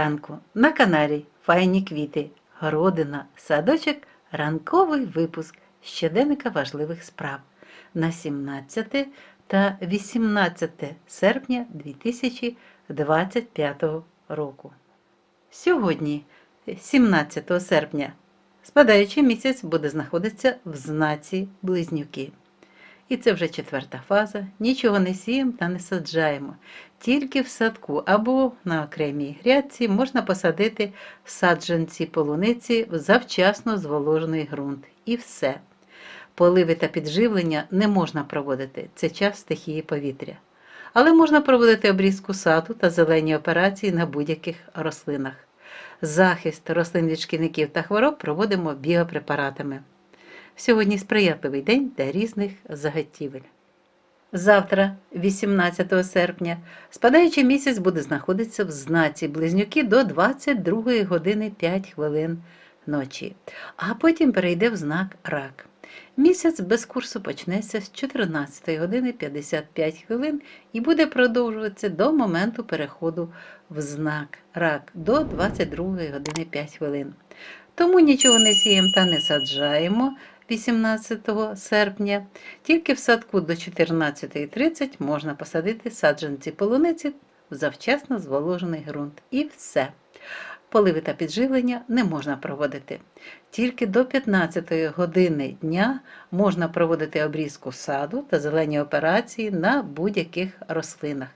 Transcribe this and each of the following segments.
ранку на каналі Файні квіти, городина, садочок, ранковий випуск щоденника важливих справ на 17 та 18 серпня 2025 року. Сьогодні, 17 серпня, спадаючий місяць буде знаходитися в знаці Близнюки. І це вже четверта фаза. Нічого не сіємо та не саджаємо. Тільки в садку або на окремій грядці можна посадити саджанці полуниці в завчасно зволожений ґрунт. І все. Поливи та підживлення не можна проводити, це час стихії повітря. Але можна проводити обрізку саду та зелені операції на будь-яких рослинах. Захист рослин від шкідників та хвороб проводимо біопрепаратами. Сьогодні сприятливий день для різних заготівель. Завтра, 18 серпня, спадаючий місяць буде знаходитися в знаці близнюки до 22 години 5 хвилин ночі, а потім перейде в знак рак. Місяць без курсу почнеться з 14 години 55 хвилин і буде продовжуватися до моменту переходу в знак рак до 22 години 5 хвилин. Тому нічого не сіємо та не саджаємо 18 серпня. Тільки в садку до 14.30 можна посадити саджанці полуниці в завчасно зволожений ґрунт. І все. Поливи та підживлення не можна проводити. Тільки до 15 години дня можна проводити обрізку саду та зелені операції на будь-яких рослинах.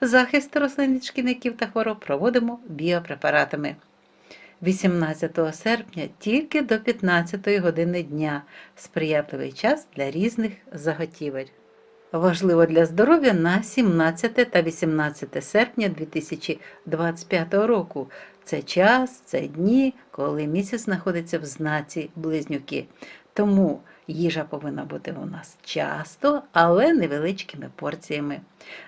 Захист рослин від шкідників та хвороб проводимо біопрепаратами. 18 серпня тільки до 15 години дня сприятливий час для різних заготівель. Важливо для здоров'я на 17 та 18 серпня 2025 року. Це час, це дні, коли місяць знаходиться в знаці близнюки. Тому їжа повинна бути у нас часто, але невеличкими порціями.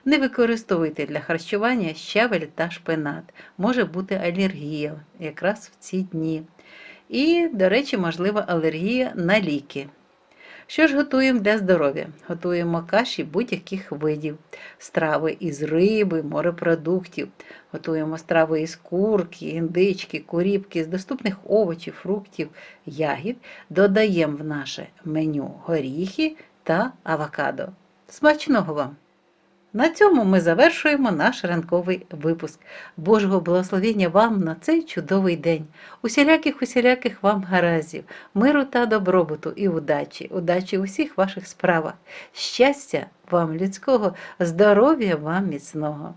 Не використовуйте для харчування щавель та шпинат. Може бути алергія якраз в ці дні. І, до речі, можлива алергія на ліки. Що ж готуємо для здоров'я? Готуємо каші будь-яких видів, страви із риби, морепродуктів, готуємо страви із курки, індички, куріпки, з доступних овочів, фруктів, ягід, додаємо в наше меню горіхи та авокадо. Смачного вам! На цьому ми завершуємо наш ранковий випуск. Божого благословення вам на цей чудовий день. Усіляких усіляких вам гараздів, миру та добробуту і удачі, удачі у всіх ваших справах, щастя вам людського, здоров'я вам міцного.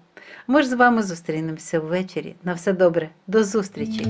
Ми ж з вами зустрінемося ввечері. На все добре, до зустрічі!